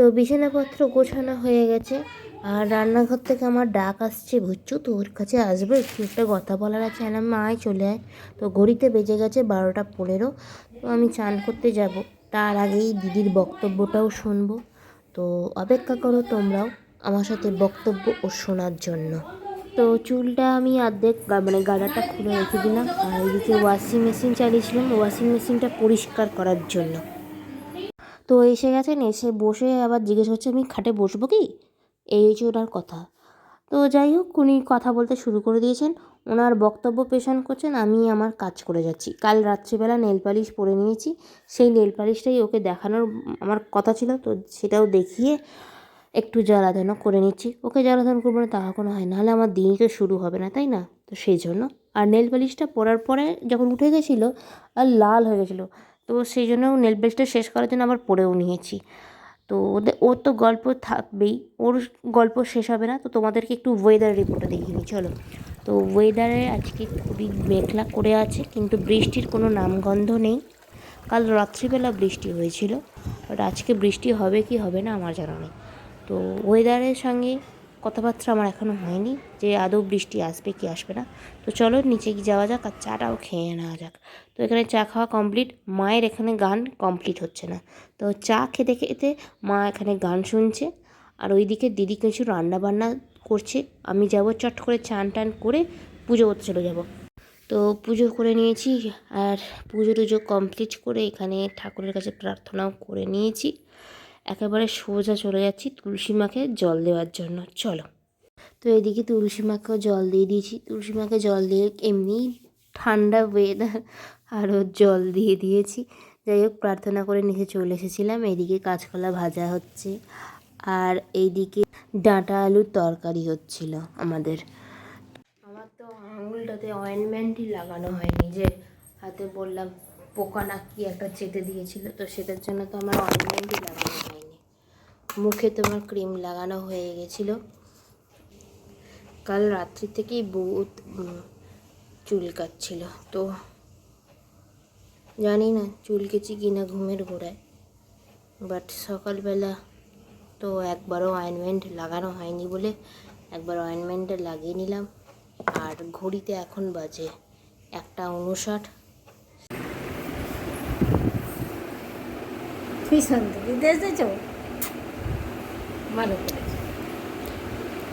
তো বিছানাপত্র গোছানো হয়ে গেছে। আর রান্নাঘর থেকে আমার ডাক আসছে বুঝছ তো ওর কাছে আসবে? একটু একটা কথা বলার আছে? আর আমি আয় চলে আয়। তো ঘড়িতে বেজে গেছে বারোটা পনেরো। তো আমি চান করতে যাব। তার আগেই দিদির বক্তব্যটাও শুনব। তো অপেক্ষা করো তোমরাও আমার সাথে বক্তব্য ও শোনার জন্য। তো চুলটা আমি অর্ধেক মানে গাডাটা খুলে রেখে দিলাম। আর এদিকে ওয়াশিং মেশিন চালিয়েছিলাম। ওয়াশিং মেশিনটা পরিষ্কার করার জন্য। তো এসে গেছেন, এসে বসে আবার জিজ্ঞেস করছে, আমি খাটে বসবো কি? এই হচ্ছে ওনার কথা। তো যাই হোক, উনি কথা বলতে শুরু করে দিয়েছেন। ওনার বক্তব্য পেশন করছেন, আমি আমার কাজ করে যাচ্ছি। কাল রাত্রিবেলা নেল পালিশ পরে নিয়েছি। সেই নেল পালিশটাই ওকে দেখানোর আমার কথা ছিল, তো সেটাও দেখিয়ে একটু জ্বালাধনও করে নিচ্ছি। ওকে জ্বালাধন করব না, তা কোনো হয় নাহলে আমার দিনই তো শুরু হবে না, তাই না? তো সেই জন্য। আর নেল পালিশটা পরার পরে যখন উঠে গেছিল, আর লাল হয়ে গেছিল। তো সেই জন্য নেল পালিশটা শেষ করার জন্য আবার পরেও নিয়েছি। তো ওদের ওর তো গল্প থাকবেই, ওর গল্প শেষ হবে না, তো তোমাদেরকে একটু ওয়েদার রিপোর্টটা দেখিয়ে নিই চলো। তো ওয়েদারে আজকে খুবই মেঘলা করে আছে, কিন্তু বৃষ্টির কোনো নামগন্ধ নেই। কাল রাত্রিবেলা বৃষ্টি হয়েছিল বাট আজকে বৃষ্টি হবে কি হবে না আমার জানা নেই। তো ওয়েদারের সঙ্গে কথাবার্তা আমার এখনও হয়নি, যে আদৌ বৃষ্টি আসবে কি আসবে না। তো চলো নিচে গিয়ে যাওয়া যাক আর চাটাও খেয়ে নেওয়া যাক। তো এখানে চা খাওয়া কমপ্লিট মায়ের এখানে গান কমপ্লিট হচ্ছে না। তো চা খেতে খেতে মা এখানে গান শুনছে আর ওইদিকে দিদি কিছু রান্না বান্না করছে। আমি যাব চট করে চান টান করে পুজো করতে চলে যাব। তো পুজো করে নিয়েছি আর পুজো টুজো কমপ্লিট করে এখানে ঠাকুরের কাছে প্রার্থনাও করে নিয়েছি। একেবারে সোজা চলে যাচ্ছি তুলসী মাকে জল দেওয়ার জন্য। চলো। তো এদিকে তুলসী মাকেও জল দিয়ে দিয়েছি। তুলসী মাকে জল দিয়ে এমনি ঠান্ডা ওয়েদার আরও জল দিয়ে দিয়েছি। যাই হোক, প্রার্থনা করে নিচে চলে এসেছিলাম। এদিকে কাঁচকলা ভাজা হচ্ছে আর এইদিকে ডাঁটা আলুর তরকারি হচ্ছিল আমাদের। আমার তো আঙুলটাতে অয়েনমেন্টই লাগানো হয়নি যে হাতে বললাম পোকা না কি একটা চেটে দিয়েছিল, তো সেটার জন্য তো আমার অয়েনমেন্টই লাগানো মুখে তোমার ক্রিম লাগানো হয়ে গেছিল। কাল রাত্রি থেকেই বহুত উম, চুল কাটছিল। তো জানি না চুল কেচি কিনা ঘুমের ঘোড়ায় বাট সকালবেলা তো একবারও অয়েনমেন্ট লাগানো হয়নি বলে একবার অয়েনমেন্টটা লাগিয়ে নিলাম। আর ঘড়িতে এখন বাজে একটা উনষাট তুই দিতে এসেছ? ভালো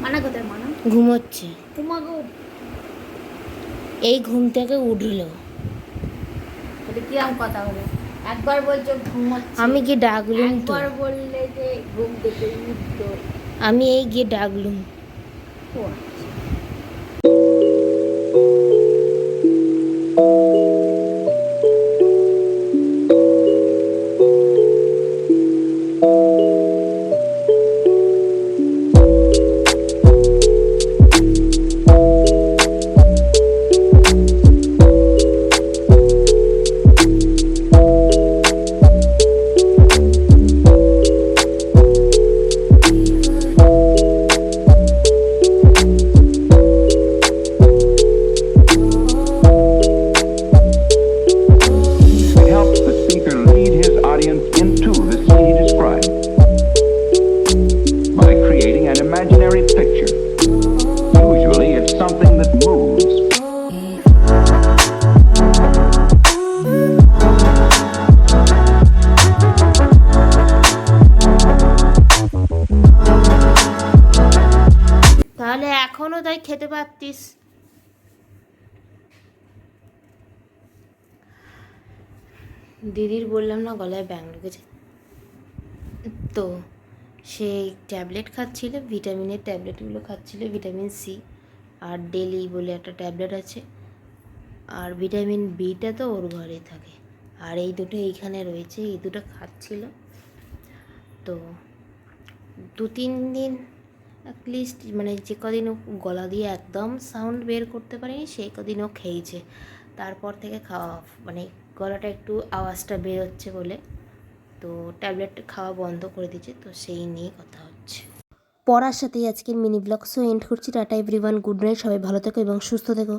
মানা কোথায় মানা? ঘুমোচ্ছে। ঘুমাগো এই ঘুম থেকে উঠল। এটা কিরম কথা হলো একবার বলছো ঘুমোচ্ছে। আমি গিয়ে ডাকলুম তো। একবার বললে যে ঘুম থেকে উঠতো আমি এই গিয়ে ডাকলুম। ও খেতে পারতিস। দিদির বললাম না গলায় ব্যাং ঢুকেছে। তো সে ট্যাবলেট খাচ্ছিল, ভিটামিনের ট্যাবলেটগুলো খাচ্ছিল, ভিটামিন সি আর ডেলি বলে একটা ট্যাবলেট আছে। আর ভিটামিন বিটা তো ওর ঘরেই থাকে। আর এই দুটো এইখানে রয়েছে, এই দুটো খাচ্ছিল। তো দু তিন দিন অ্যাটলিস্ট মানে যে কদিনও গলা দিয়ে একদম সাউন্ড বের করতে পারেনি, সেই কদিনও খেয়েছে। তারপর থেকে খাওয়া মানে গলাটা একটু আওয়াজটা বেরোচ্ছে বলে। তো ট্যাবলেট খাওয়া বন্ধ করে দিয়েছে, তো সেই নিয়ে কথা হচ্ছে। পড়ার সাথেই আজকের মিনি ব্লগ সো এন্ড করছি। টাটা এভরিওয়ান গুড নাইট সবাই ভালো থেকো এবং সুস্থ থেকো।